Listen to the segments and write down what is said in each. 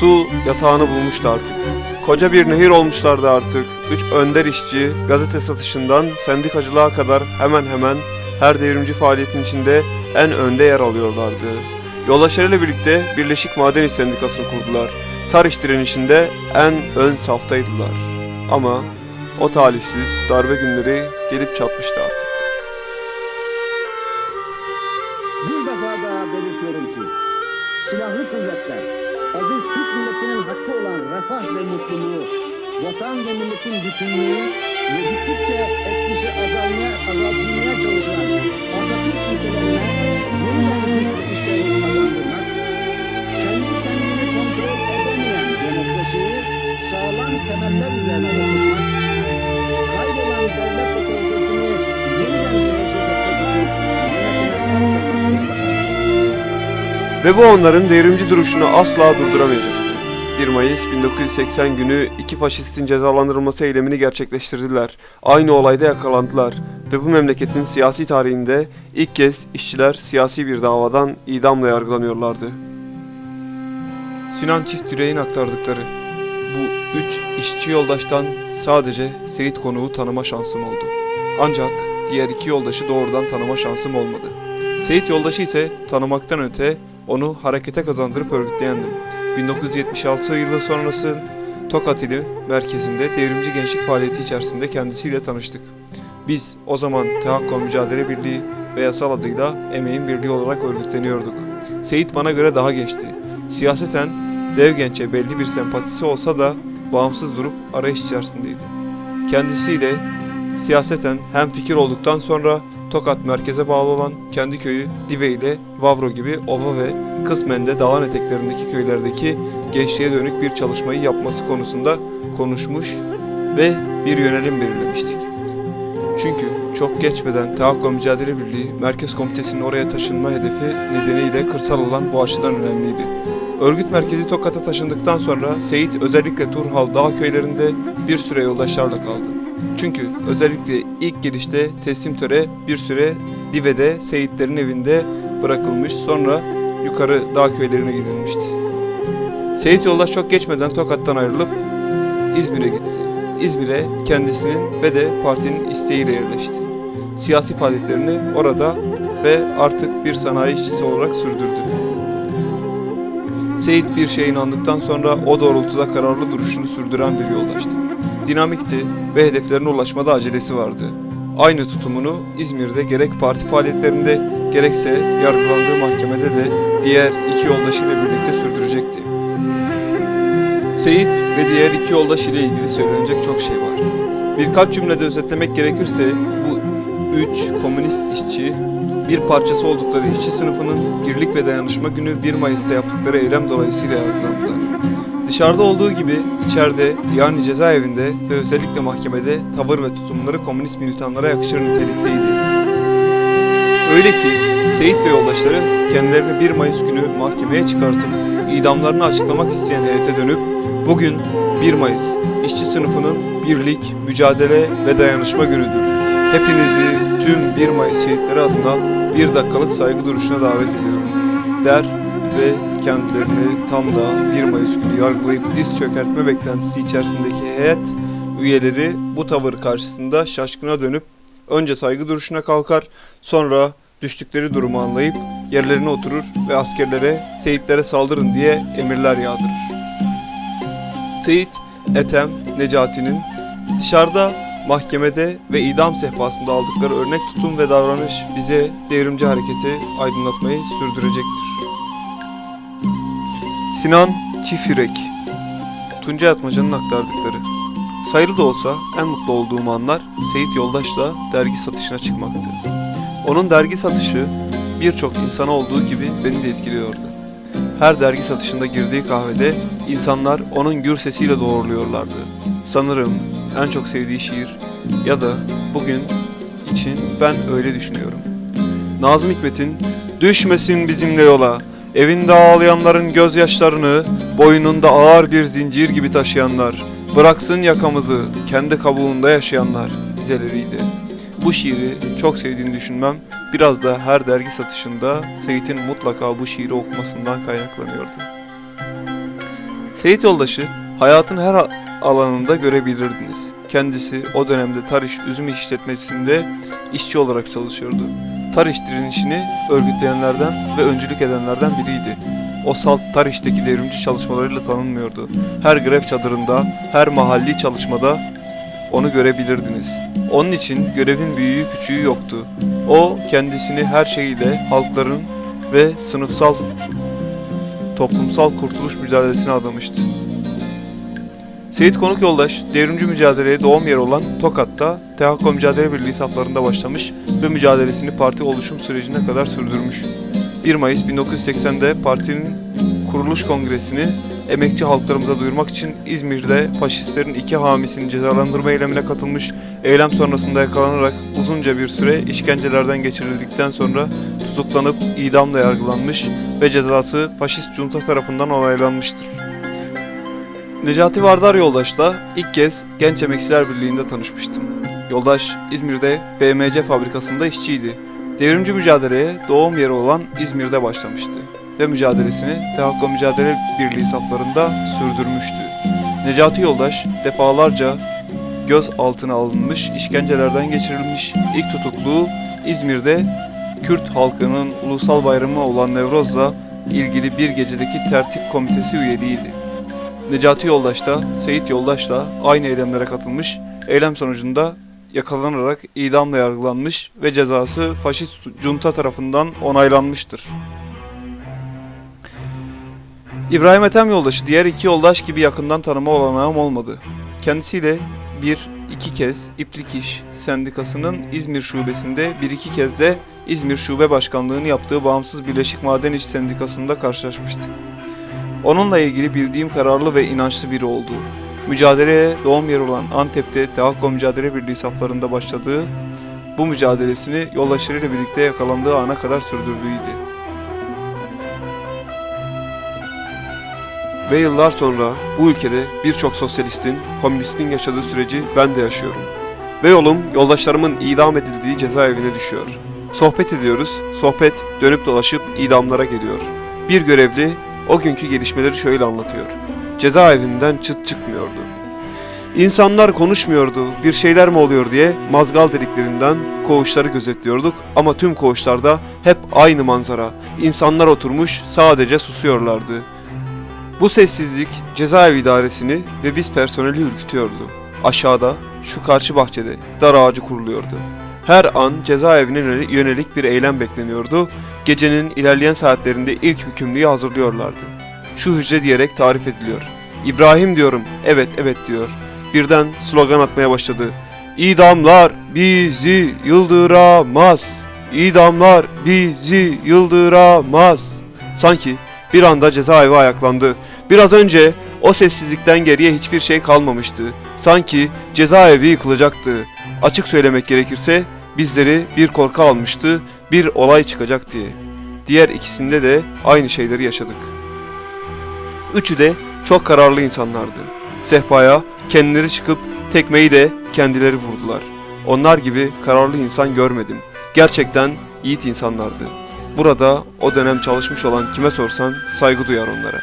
Su yatağını bulmuştu artık. Koca bir nehir olmuşlardı artık. Üç önder işçi, gazete satışından sendikacılığa kadar hemen hemen her devrimci faaliyetin içinde en önde yer alıyorlardı. Yoldaşlarıyla birlikte Birleşik Maden İş Sendikası'nı kurdular. Tar iş direnişinde en ön saftaydılar. Ama o talihsiz darbe günleri gelip çatmıştı artık. Bir defa daha belirtiyorum ki silahlı kuvvetler aziz Türk milletinin hakkı olan refah ve mutluluğu, vatan ve milletin bütünlüğü ve gittikçe etkisi azalmaya, azaltılmaya çalışan Atatürk ülkelerine yeniden hükümet işlerini kazandırmak, sağlam temeller üzerine oturtmak, kaybolan devlet otoritesini yeniden Ve bu onların devrimci duruşunu asla durduramayacaktı. 1 Mayıs 1980 günü iki faşistin cezalandırılması eylemini gerçekleştirdiler. Aynı olayda yakalandılar ve bu memleketin siyasi tarihinde ilk kez işçiler siyasi bir davadan idamla yargılanıyorlardı. Sinan Çift Yüreğin aktardıkları üç işçi yoldaştan sadece Seyit Konuğu tanıma şansım oldu. Ancak diğer iki yoldaşı doğrudan tanıma şansım olmadı. Seyit yoldaşı ise tanımaktan öte onu harekete kazandırıp örgütleyendim. 1976 yılı sonrası Tokat ili merkezinde devrimci gençlik faaliyeti içerisinde kendisiyle tanıştık. Biz o zaman Tehakkol Mücadele Birliği ve yasal adıyla Emeğin Birliği olarak örgütleniyorduk. Seyit bana göre daha gençti. Siyaseten dev gençe belli bir sempatisi olsa da bağımsız durup arayış içerisindeydi. Kendisiyle siyaseten hem fikir olduktan sonra Tokat merkeze bağlı olan kendi köyü Dive ile Vavro gibi ova ve kısmen de dağın eteklerindeki köylerdeki gençliğe dönük bir çalışmayı yapması konusunda konuşmuş ve bir yönelim belirlemiştik. Çünkü çok geçmeden Tehakkol Mücadele Birliği Merkez Komitesi'nin oraya taşınma hedefi nedeniyle kırsal alan bu açıdan önemliydi. Örgüt merkezi Tokat'a taşındıktan sonra Seyit özellikle Turhal dağ köylerinde bir süre yoldaşlarla kaldı. Çünkü özellikle ilk gelişte teslim töre bir süre Dive'de Seyitlerin evinde bırakılmış sonra yukarı dağ köylerine gidilmişti. Seyit yoldaş çok geçmeden Tokat'tan ayrılıp İzmir'e gitti. İzmir'e kendisinin ve de partinin isteğiyle yerleşti. Siyasi faaliyetlerini orada ve artık bir sanayi işçisi olarak sürdürdü. Seyit bir şeye inandıktan sonra o doğrultuda kararlı duruşunu sürdüren bir yoldaştı. Dinamikti ve hedeflerine ulaşmada acelesi vardı. Aynı tutumunu İzmir'de gerek parti faaliyetlerinde gerekse yargılandığı mahkemede de diğer iki yoldaşıyla birlikte sürdürecekti. Seyit ve diğer iki yoldaş ile ilgili söylenecek çok şey var. Birkaç cümlede özetlemek gerekirse bu üç komünist işçi bir parçası oldukları işçi sınıfının Birlik ve Dayanışma Günü 1 Mayıs'ta yaptıkları eylem dolayısıyla yargılandılar. Dışarıda olduğu gibi içeride yani cezaevinde ve özellikle mahkemede tavır ve tutumları komünist militanlara yakışır nitelikteydi. Öyle ki Seyit ve yoldaşları kendilerini 1 Mayıs günü mahkemeye çıkartıp idamlarını açıklamak isteyen heyete dönüp bugün 1 Mayıs işçi sınıfının birlik, mücadele ve dayanışma günüdür. Hepinizi tüm 1 Mayıs şehitleri adına bir dakikalık saygı duruşuna davet ediyorum der ve kendilerini tam da 1 Mayıs günü yargılayıp diz çökertme beklentisi içerisindeki heyet üyeleri bu tavır karşısında şaşkına dönüp önce saygı duruşuna kalkar sonra düştükleri durumu anlayıp yerlerine oturur ve askerlere Seyitlere saldırın diye emirler yağdırır. Seyit, Ethem, Necati'nin dışarıda mahkemede ve idam sehpasında aldıkları örnek tutum ve davranış bize devrimci hareketi aydınlatmayı sürdürecektir. Sinan Çifirek Tuncay Atmaca'nın aktardıkları Sayılı da olsa en mutlu olduğum anlar Seyit Yoldaş'la dergi satışına çıkmaktı. Onun dergi satışı birçok insana olduğu gibi beni de etkiliyordu. Her dergi satışında girdiği kahvede insanlar onun gür sesiyle doğruluyorlardı. Sanırım en çok sevdiği şiir ya da bugün için ben öyle düşünüyorum. Nazım Hikmet'in Düşmesin bizimle yola, evinde ağlayanların gözyaşlarını boynunda ağır bir zincir gibi taşıyanlar, bıraksın yakamızı kendi kabuğunda yaşayanlar dizeleriydi. Bu şiiri çok sevdiğini düşünmem biraz da her dergi satışında Seyit'in mutlaka bu şiiri okumasından kaynaklanıyordu. Seyit Yoldaş'ı hayatın her alanında görebilirdiniz. Kendisi o dönemde Tarış Üzüm İşletmesi'nde işçi olarak çalışıyordu. Tarış direnişini örgütleyenlerden ve öncülük edenlerden biriydi. O salt Tarış'taki devrimci çalışmalarıyla tanınmıyordu. Her grev çadırında, her mahalli çalışmada onu görebilirdiniz. Onun için görevin büyüğü küçüğü yoktu. O kendisini her şeyiyle halkların ve sınıfsal toplumsal kurtuluş mücadelesine adamıştı. Seyit Konuk Yoldaş, devrimci mücadeleye doğum yeri olan Tokat'ta THK Mücadele Birliği saflarında başlamış ve mücadelesini parti oluşum sürecine kadar sürdürmüş. 1 Mayıs 1980'de partinin kuruluş kongresini emekçi halklarımıza duyurmak için İzmir'de faşistlerin iki hamisini cezalandırma eylemine katılmış, eylem sonrasında yakalanarak uzunca bir süre işkencelerden geçirildikten sonra tutuklanıp idamla yargılanmış ve cezası faşist junta tarafından onaylanmıştır. Necati Vardar Yoldaş'la ilk kez Genç Emekçiler Birliği'nde tanışmıştım. Yoldaş İzmir'de BMC fabrikasında işçiydi. Devrimci mücadeleye doğum yeri olan İzmir'de başlamıştı ve mücadelesini THK Mücadele Birliği saflarında sürdürmüştü. Necati Yoldaş defalarca göz altına alınmış, işkencelerden geçirilmiş, ilk tutukluğu İzmir'de Kürt halkının ulusal bayramı olan Nevroz'la ilgili bir gecedeki tertip komitesi üyeliğiydi. Necati Yoldaş da Seyit Yoldaş da aynı eylemlere katılmış, eylem sonucunda yakalanarak idamla yargılanmış ve cezası faşist junta tarafından onaylanmıştır. İbrahim Ethem Yoldaş'ı diğer iki yoldaş gibi yakından tanıma olanağım olmadı. Kendisiyle bir iki kez İplik İş Sendikası'nın İzmir şubesinde bir iki kez de İzmir Şube Başkanlığı'nı yaptığı Bağımsız Birleşik Maden İş Sendikası'nda karşılaşmıştık. Onunla ilgili bildiğim kararlı ve inançlı biri oldu. Mücadeleye doğum yeri olan Antep'te THK Mücadele Birliği saflarında başladığı bu mücadelesini yoldaşlarıyla birlikte yakalandığı ana kadar sürdürdüğüydü. Ve yıllar sonra bu ülkede birçok sosyalistin, komünistin yaşadığı süreci ben de yaşıyorum. Ve yolum yoldaşlarımın idam edildiği cezaevine düşüyor. Sohbet ediyoruz, sohbet dönüp dolaşıp idamlara geliyor. Bir görevli o günkü gelişmeleri şöyle anlatıyor. Cezaevinden çıt çıkmıyordu. İnsanlar konuşmuyordu, bir şeyler mi oluyor diye mazgal deliklerinden koğuşları gözetliyorduk ama tüm koğuşlarda hep aynı manzara. İnsanlar oturmuş sadece susuyorlardı. Bu sessizlik cezaevi idaresini ve biz personeli ürkütüyordu. Aşağıda, şu karşı bahçede dar ağacı kuruluyordu. Her an cezaevine yöneli- yönelik bir eylem bekleniyordu. Gecenin ilerleyen saatlerinde ilk hükümlüyü hazırlıyorlardı. Şu hücre diyerek tarif ediliyor. İbrahim diyorum, evet evet diyor. Birden slogan atmaya başladı. İdamlar bizi yıldıramaz. İdamlar bizi yıldıramaz. Sanki bir anda cezaevi ayaklandı. Biraz önce o sessizlikten geriye hiçbir şey kalmamıştı. Sanki cezaevi yıkılacaktı. Açık söylemek gerekirse bizleri bir korku almıştı, bir olay çıkacak diye. Diğer ikisinde de aynı şeyleri yaşadık. Üçü de çok kararlı insanlardı. Sehpaya kendileri çıkıp tekmeyi de kendileri vurdular. Onlar gibi kararlı insan görmedim. Gerçekten yiğit insanlardı. Burada o dönem çalışmış olan kime sorsan saygı duyar onlara.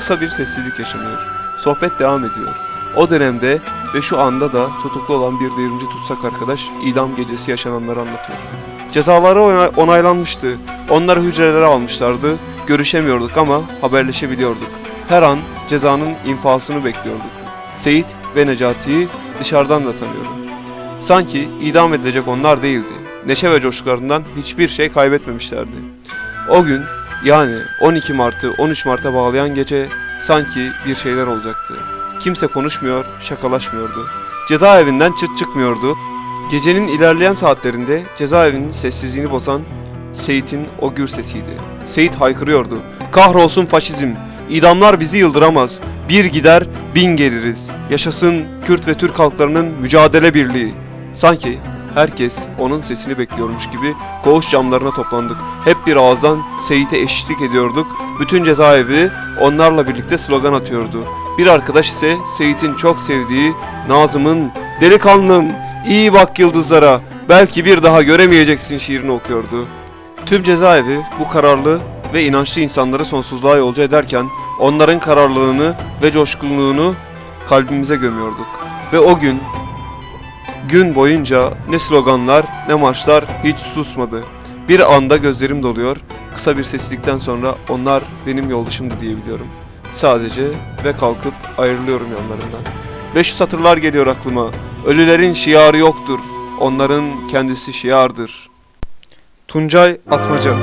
Kısa bir sessizlik yaşanıyor. Sohbet devam ediyor. O dönemde ve şu anda da tutuklu olan bir devrimci tutsak arkadaş idam gecesi yaşananları anlatıyor. Cezaları ona- onaylanmıştı. Onları hücrelere almışlardı. Görüşemiyorduk ama haberleşebiliyorduk. Her an cezanın infasını bekliyorduk. Seyit ve Necati'yi dışarıdan da tanıyorum. Sanki idam edilecek onlar değildi. Neşe ve coşkularından hiçbir şey kaybetmemişlerdi. O gün yani 12 Mart'ı 13 Mart'a bağlayan gece sanki bir şeyler olacaktı. Kimse konuşmuyor, şakalaşmıyordu. Cezaevinden çıt çıkmıyordu. Gecenin ilerleyen saatlerinde cezaevinin sessizliğini bozan Seyit'in o gür sesiydi. Seyit haykırıyordu. Kahrolsun faşizm. İdamlar bizi yıldıramaz. Bir gider bin geliriz. Yaşasın Kürt ve Türk halklarının mücadele birliği. Sanki herkes onun sesini bekliyormuş gibi koğuş camlarına toplandık. Hep bir ağızdan Seyit'e eşlik ediyorduk. Bütün cezaevi onlarla birlikte slogan atıyordu. Bir arkadaş ise Seyit'in çok sevdiği Nazım'ın Delikanlım iyi bak yıldızlara belki bir daha göremeyeceksin şiirini okuyordu. Tüm cezaevi bu kararlı ve inançlı insanları sonsuzluğa yolcu ederken onların kararlılığını ve coşkunluğunu kalbimize gömüyorduk. Ve o gün gün boyunca ne sloganlar ne marşlar hiç susmadı. Bir anda gözlerim doluyor. Kısa bir sessizlikten sonra onlar benim yoldaşımdı diyebiliyorum. Sadece ve kalkıp ayrılıyorum yanlarından. Ve şu satırlar geliyor aklıma. Ölülerin şiarı yoktur. Onların kendisi şiardır. Tuncay Atmaca